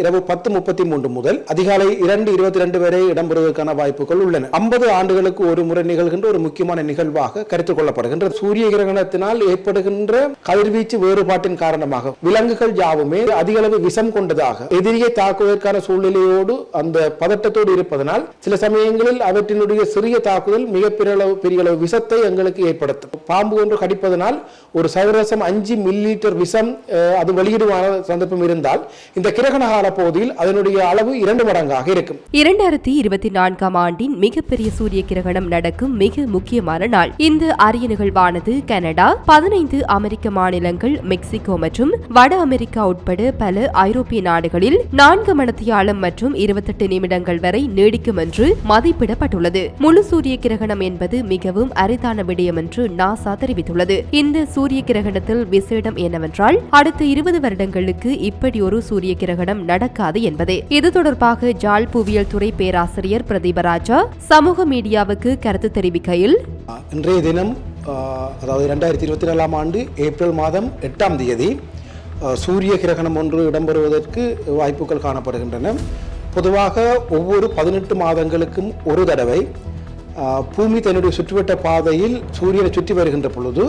இரவு பத்து முப்பத்தி மூன்று முதல் அதிகாலை இரண்டு இருபத்தி ரெண்டு வரை இடம்பெறுவதற்கான வாய்ப்புகள் உள்ளன. ஐம்பது ஆண்டுகளுக்கு ஒரு முறை நிகழ்கின்ற ஒரு முக்கியமான நிகழ்வாக கருத்தில் கொள்ளப்படுகின்ற சூரிய கிரகணத்தினால் ஏற்படுகின்ற கதிர்வீச்சு வேறுபாட்டின் காரணமாக விலங்குகள் யாவுமே அதிக அளவு விஷம் கொண்டதாக எதிரியை தாக்குவதற்கான சூழ்நிலையோடு அந்த பதட்டத்தோடு இருப்பதனால் சில சமயங்களில் அவற்றினுடைய சிறிய தாக்குதல் மிக பெரிய அளவு பெரிய அளவு விஷத்தை எங்களுக்கு ஏற்படுத்தும். பாம்பு ஒன்று கடிப்பதனால் ஒரு சதுரசம் அஞ்சு மில்லி லிட்டர் விஷம் அது வெளியிடுவான சந்தர்ப்பம் இருந்தால் இந்த கிரகண கால அதனுடைய அளவு இரண்டு மடங்காக இருக்கும். இரண்டாயிரத்தி இருபத்தி நான்காம் ஆண்டின் மிகப்பெரிய சூரிய கிரகணம் நடக்கும் மிக முக்கியமான நாள். இந்த அரிய நிகழ்வானது கனடா பதினைந்து அமெரிக்க மாநிலங்கள் மெக்சிகோ மற்றும் வட அமெரிக்கா உட்பட பல ஐரோப்பிய நாடுகளில் நான்கு மணத்தியாலம் மற்றும் இருபத்தெட்டு நிமிடங்கள் வரை நீடிக்கும் என்று மதிப்பிடப்பட்டுள்ளது. முழு சூரிய கிரகணம் என்பது மிகவும் அரிதான விடயம் என்று நாசா தெரிவித்துள்ளது. இந்த சூரிய கிரகணத்தில் விசேடம் என்னவென்றால் அடுத்த இருபது வருடங்களுக்கு இப்படி ஒரு சூரிய கிரகணம் நடக்காது என்பதே. இது தொடர்பாக ஜாழ் புவியியல் துறை பேராசிரியர் பிரதீபராஜா சமூக மீடியாவுக்கு கருத்து தெரிவிக்கையில் இன்றைய தினம் அதாவது இரண்டாயிரத்தி இருபத்தி நாலாம் ஆண்டு ஏப்ரல் மாதம் எட்டாம் தேதி சூரிய கிரகணம் ஒன்று இடம்பெறுவதற்கு வாய்ப்புகள் காணப்படுகின்றன. பொதுவாக ஒவ்வொரு பதினெட்டு மாதங்களுக்கும் ஒரு தடவை பூமி தன்னுடைய சுற்றுவட்ட பாதையில் சூரியனை சுற்றி வருகின்ற பொழுது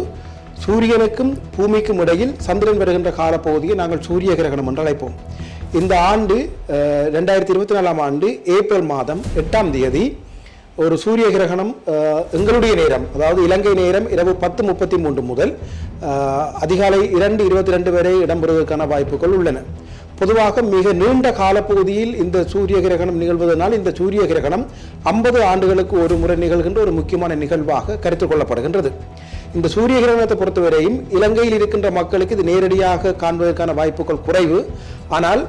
சூரியனுக்கும் பூமிக்கும் இடையில் சந்திரன் வருகின்ற காலப்பகுதியை நாங்கள் சூரிய கிரகணம் என்று அழைப்போம். இந்த ஆண்டு ரெண்டாயிரத்தி இருபத்தி நாலாம் ஆண்டு ஏப்ரல் மாதம் எட்டாம் தேதி ஒரு சூரிய கிரகணம் எங்களுடைய நேரம் அதாவது இலங்கை நேரம் இரவு பத்து முப்பத்தி மூன்று முதல் அதிகாலை இரண்டு இருபத்தி ரெண்டு வரை இடம்பெறுவதற்கான வாய்ப்புகள் உள்ளன. பொதுவாக மிக நீண்ட காலப்பகுதியில் இந்த சூரிய கிரகணம் நிகழ்வதனால் இந்த சூரிய கிரகணம் ஐம்பது ஆண்டுகளுக்கு ஒரு முறை நிகழ்கின்ற ஒரு முக்கியமான நிகழ்வாக கருத்து கொள்ளப்படுகின்றது. இந்த சூரிய கிரகணத்தை பொறுத்தவரையும் இலங்கையில் இருக்கின்ற மக்களுக்கு இது நேரடியாக காண்பதற்கான வாய்ப்புகள் குறைவு. ஆனால்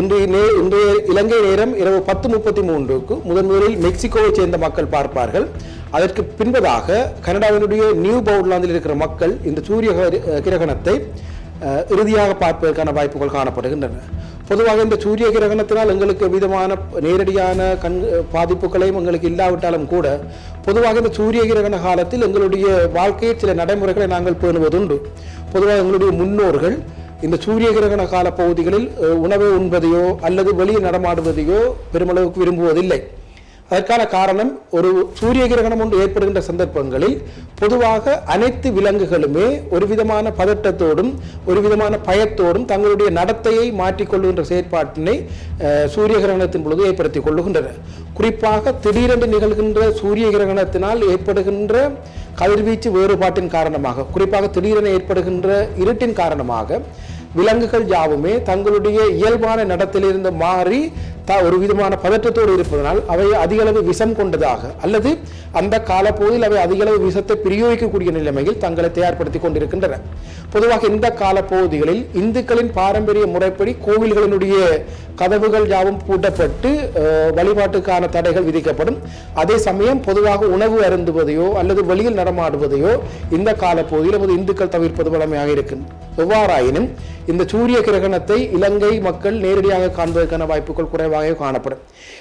இன்று நே இன்றைய இலங்கை நேரம் இரவு பத்து முப்பத்தி மூன்றுக்கு முதன் முதலில் மெக்சிகோவை சேர்ந்த மக்கள் பார்ப்பார்கள். அதற்கு பின்பதாக கனடாவினுடைய நியூ பவுட்லாந்தில் இருக்கிற மக்கள் இந்த சூரிய கிரகணத்தை இறுதியாக பார்ப்பதற்கான வாய்ப்புகள் காணப்படுகின்றன. பொதுவாக இந்த சூரிய கிரகணத்தினால் எங்களுக்கு விதமான நேரடியான கண் பாதிப்புகளையும் எங்களுக்கு இல்லாவிட்டாலும் கூட பொதுவாக இந்த சூரிய கிரகண காலத்தில் எங்களுடைய வாழ்க்கையில் சில நடைமுறைகளை நாங்கள் பேணுவதுண்டு. பொதுவாக எங்களுடைய முன்னோர்கள் இந்த சூரிய கிரகண கால பகுதிகளில் உணவை உண்பதையோ அல்லது வெளியே நடமாடுவதையோ பெருமளவுக்கு விரும்புவதில்லை. அதற்கான காரணம் ஒரு சூரிய கிரகணம் ஒன்று ஏற்படுகின்ற சந்தர்ப்பங்களில் பொதுவாக அனைத்து விலங்குகளுமே ஒரு விதமான பதட்டத்தோடும் ஒரு விதமான பயத்தோடும் தங்களுடைய நடத்தையை மாற்றிக்கொள்ளுகின்ற செயற்பாட்டினை சூரிய கிரகணத்தின் பொழுது ஏற்படுத்திக் கொள்ளுகின்றன. குறிப்பாக திடீரென்று நிகழ்கின்ற சூரிய கிரகணத்தினால் ஏற்படுகின்ற கதிர்வீச்சு வேறுபாட்டின் காரணமாக குறிப்பாக திடீரென ஏற்படுகின்ற இருட்டின் காரணமாக விலங்குகள் யாவுமே தங்களுடைய இயல்பான நடத்திலிருந்து மாறி த ஒரு விதமான பதற்றத்தோடு இருப்பதனால் அவை அதிக அளவு விஷம் கொண்டதாக அல்லது அந்த காலப்போதில் அவை அதிக அளவு விஷத்தை பிரயோகிக்கக்கூடிய நிலைமையில் தங்களை தயார்படுத்தி கொண்டிருக்கின்றன. பொதுவாக இந்த காலப்பகுதிகளில் இந்துக்களின் பாரம்பரிய முறைப்படி கோவில்களினுடைய கதவுகள் யாவும் பூட்டப்பட்டு வழிபாட்டுக்கான தடைகள் விதிக்கப்படும். அதே சமயம் பொதுவாக உணவு அருந்துவதையோ அல்லது வெளியில் நடமாடுவதையோ இந்த காலப்பகுதியில் நமது இந்துக்கள் தவிர்ப்பது வழமையாக இருக்கும் எவ்வாறாயினும் இந்த சூரிய கிரகணத்தை இலங்கை மக்கள் நேரடியாக காண்பதற்கான வாய்ப்புகள் குறைவாக காணப்படும்.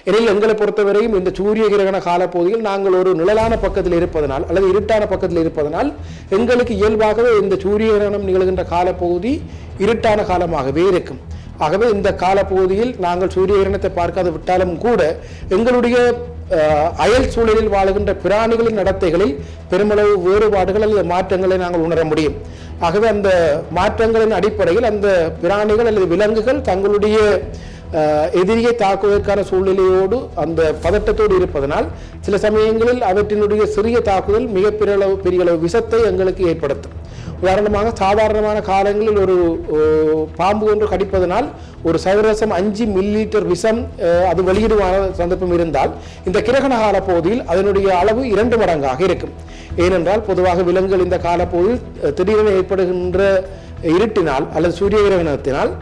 எனில் எங்களை பொறுத்தவரையும் இந்த சூரிய கிரகண காலப்பகுதியில் நாங்கள் ஒரு நிழலான பக்கத்தில் இருப்பதனால் அல்லது இருட்டான பக்கத்தில் இருப்பதனால் எங்களுக்கு இயல்பாகவே இந்த சூரிய கிரகணம் நிகழ்கின்ற காலப்பகுதி இருட்டான காலமாகவே இருக்கும். ஆகவே இந்த காலப்பகுதியில் நாங்கள் சூரிய கிரகணத்தை பார்க்காது விட்டாலும் கூட எங்களுடைய அயல் சூழலில் வாழுகின்ற பிராணிகளின் நடத்தைகளில் பெருமளவு வேறுபாடுகள் அல்லது மாற்றங்களை நாங்கள் உணர முடியும். ஆகவே அந்த மாற்றங்களின் அடிப்படையில் அந்த பிராணிகள் அல்லது விலங்குகள் தங்களுடைய எதிரியை தாக்குவதற்கான சூழ்நிலையோடு அந்த பதட்டத்தோடு இருப்பதனால் சில சமயங்களில் அவற்றினுடைய சிறிய தாக்குதல் மிக பெரிய அளவு பெரிய அளவு விஷத்தை எங்களுக்கு ஏற்படுத்தும். உதாரணமாக சாதாரணமான காலங்களில் ஒரு பாம்பு ஒன்று கடிப்பதனால் ஒரு சதுரசம் அஞ்சு மில்லிலிட்டர் விஷம் அது வெளியிடுவான சந்தர்ப்பம் இருந்தால் இந்த கிரகண கால பகுதியில் அதனுடைய அளவு இரண்டு மடங்காக இருக்கும். ஏனென்றால் பொதுவாக விலங்குகள் இந்த காலப்பகுதியில் திடீரென ஏற்படுகின்ற இருட்டினால் அல்லது சூரிய கிரகணத்தினால்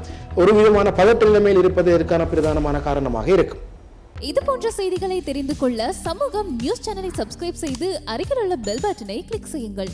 ஒரு விதமான பதட்ட நிலைமையில் இருப்பதற்கான பிரதானமான காரணமாக இருக்கும். இது போன்ற செய்திகளை தெரிந்து கொள்ள சமூகம் நியூஸ் சேனலை சப்ஸ்கிரைப் செய்து அருகில் உள்ள பெல் பட்டனை கிளிக் செய்யுங்கள்.